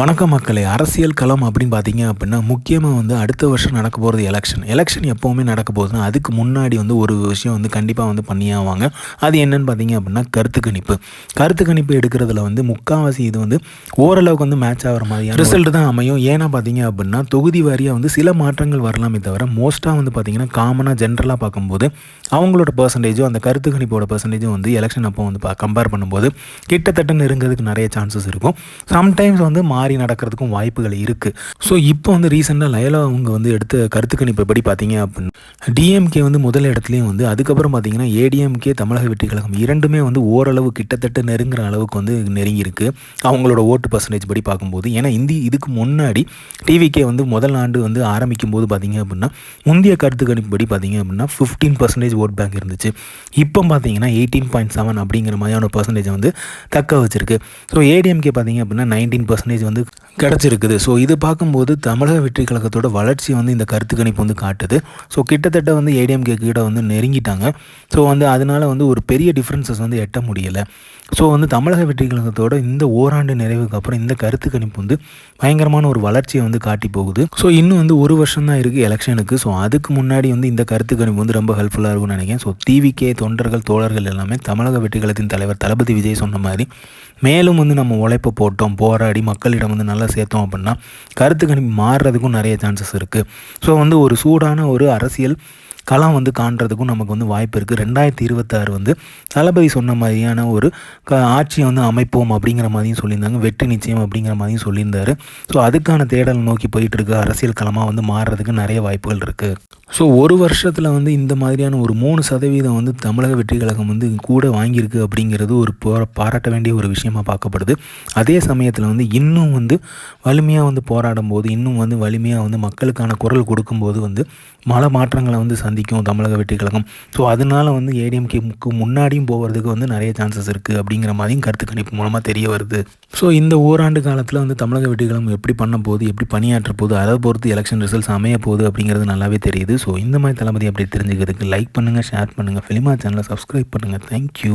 வணக்கம் மக்களே அரசியல் களம் அப்படின்னு பார்த்தீங்க அப்படின்னா முக்கியமாக வந்து அடுத்த வருஷம் நடக்க போகிறது எலெக்ஷன் எலெக்ஷன் எப்போவுமே நடக்க போகுதுன்னா அதுக்கு முன்னாடி வந்து ஒரு விஷயம் வந்து கண்டிப்பாக வந்து பண்ணியே ஆவாங்க. அது என்னன்னு பார்த்தீங்க அப்படின்னா கருத்து கணிப்பு. கருத்து கணிப்பு எடுக்கிறதுல வந்து முக்கால்வாசி இது வந்து ஓரளவுக்கு வந்து மேட்ச் ஆகிற மாதிரியான ரிசல்ட் தான் அமையும். ஏன்னா பார்த்தீங்க அப்படின்னா தொகுதி வாரியாக வந்து சில மாற்றங்கள் வரலாமே தவிர மோஸ்ட்டாக வந்து பார்த்தீங்கன்னா காமனாக ஜென்ரலாக பார்க்கும்போது அவங்களோட பர்சன்டேஜும் அந்த கருத்து கணிப்போட பர்சன்டேஜும் வந்து எலெக்ஷன் அப்போ வந்து கம்பேர் பண்ணும்போது கிட்டத்தட்ட நெருங்கிறதுக்கு நிறைய சான்சஸ் இருக்கும். சம்டைம்ஸ் வந்து மாறி நடக்கிறதுக்கும் வாய்ப்புகள் இருக்குது ஸோ இப்போ வந்து ரீசெண்டாக லயலா அவங்க வந்து எடுத்த கருத்து கணிப்பு படி பார்த்தீங்க அப்படின்னு டிஎம்கே வந்து முதல் இடத்துலையும் வந்து அதுக்கப்புறம் பார்த்தீங்கன்னா ஏடிஎம்கே தமிழக வெற்றி கழகம் இரண்டுமே வந்து ஓரளவு கிட்டத்தட்ட நெருங்குற அளவுக்கு வந்து நெருங்கியிருக்கு. அவங்களோட ஓட்டு பர்சன்டேஜ் படி பார்க்கும்போது ஏன்னா இந்தி இதுக்கு முன்னாடி டிவிகே வந்து முதல் ஆண்டு வந்து ஆரம்பிக்கும் போது பார்த்தீங்க அப்படின்னா முந்தைய கருத்து கணிப்பு படி பார்த்தீங்க அப்படின்னா ஃபிஃப்டீன் பர்சன்டேஜ் ஓட் பேங்க் இருந்துச்சு. இப்போ பார்த்தீங்கன்னா எயிட்டீன் பாயிண்ட் செவன் அப்படிங்கிற மாதிரியான பர்சன்டேஜ் வந்து தக்க வச்சிருக்கு. ஸோ ஏடிஎம்கே பார்த்தீங்க அப்படின்னா நைன்டீன் பர்சன்டேஜ் வந்து வந்து கிடச்சிருக்குது. ஸோ இது பார்க்கும்போது தமிழக வெற்றி கழகத்தோட வளர்ச்சி வந்து இந்த கருத்து கணிப்பு வந்து காட்டுது. ஸோ கிட்டத்தட்ட வந்து ஏடிஎம்கே கிட்ட வந்து நெருங்கிட்டாங்க. ஸோ வந்து அதனால் வந்து ஒரு பெரிய டிஃப்ரென்சஸ் வந்து எட்ட முடியலை. ஸோ வந்து தமிழக வெற்றி கழகத்தோட இந்த ஓராண்டு நிறைவுக்கு அப்புறம் இந்த கருத்து கணிப்பு வந்து பயங்கரமான ஒரு வளர்ச்சியை வந்து காட்டி போகுது. ஸோ இன்னும் வந்து ஒரு வருஷம் தான் இருக்குது எலெக்ஷனுக்கு ஸோ அதுக்கு முன்னாடி வந்து இந்த கருத்து கணிப்பு வந்து ரொம்ப ஹெல்ப்ஃபுல்லாக இருக்கும்னு நினைக்கிறேன். ஸோ டிவிகே தொண்டர்கள் தோழர்கள் எல்லாமே தமிழக வெற்றி கழகத்தின் தலைவர் தளபதி விஜய் சொன்ன மாதிரி மேலும் வந்து நம்ம உழைப்பு போட்டோம் போராடி மக்களிடம் வந்து நல்லா சேர்த்தோம் அப்படின்னா கருத்து கணிப்பு மாறுறதுக்கும் நிறைய சான்சஸ் இருக்குது ஸோ வந்து ஒரு சூடான ஒரு அரசியல் களம் வந்து காண்றதுக்கும் நமக்கு வந்து வாய்ப்பு இருக்குது ரெண்டாயிரத்தி இருபத்தாறு வந்து தளபதி சொன்ன மாதிரியான ஒரு க ஆட்சியை வந்து அமைப்போம் அப்படிங்கிற மாதிரியும் சொல்லியிருந்தாங்க. வெற்றி நிச்சயம் அப்படிங்கிற மாதிரியும் சொல்லியிருந்தார். ஸோ அதுக்கான தேடல் நோக்கி போயிட்டு இருக்கு அரசியல் களமாக வந்து மாறுறதுக்கு நிறைய வாய்ப்புகள் இருக்குது ஸோ ஒரு வருஷத்தில் வந்து இந்த மாதிரியான ஒரு மூணு சதவீதம் வந்து தமிழக வெற்றி கழகம் வந்து கூட வாங்கியிருக்கு அப்படிங்கிறது ஒரு பாராட்ட வேண்டிய ஒரு விஷயமாக பார்க்கப்படுது. அதே சமயத்தில் வந்து இன்னும் வந்து வலிமையாக வந்து போராடும் போது இன்னும் வந்து வலிமையாக வந்து மக்களுக்கான குரல் கொடுக்கும்போது வந்து மல மாற்றங்களை வந்து சந்திக்கும் தமிழக வெற்றி கழகம் ஸோ அதனால வந்து ஏடிஎம்கேமுக்கு முன்னாடியும் போகிறதுக்கு வந்து நிறைய சான்சஸ் இருக்குது அப்படிங்கிற மாதிரியும் கருத்து கணிப்பு மூலமாக தெரிய வருது. ஸோ இந்த ஓராண்டு காலத்தில் வந்து தமிழக வெற்றி கழகம் எப்படி பண்ண போகுது எப்படி பணியாற்ற போகுது அதை பொறுத்து எலெக்ஷன் ரிசல்ட்ஸ் அமைய போகுது அப்படிங்கிறது நல்லாவே தெரியுது. ஸோ இந்த மாதிரி தளபதி அப்படி தெரிஞ்சுக்கிறதுக்கு லைக் பண்ணுங்கள் ஷேர் பண்ணுங்கள் ஃபிலிமா சேனலை சப்ஸ்கிரைப் பண்ணுங்கள் தேங்க்யூ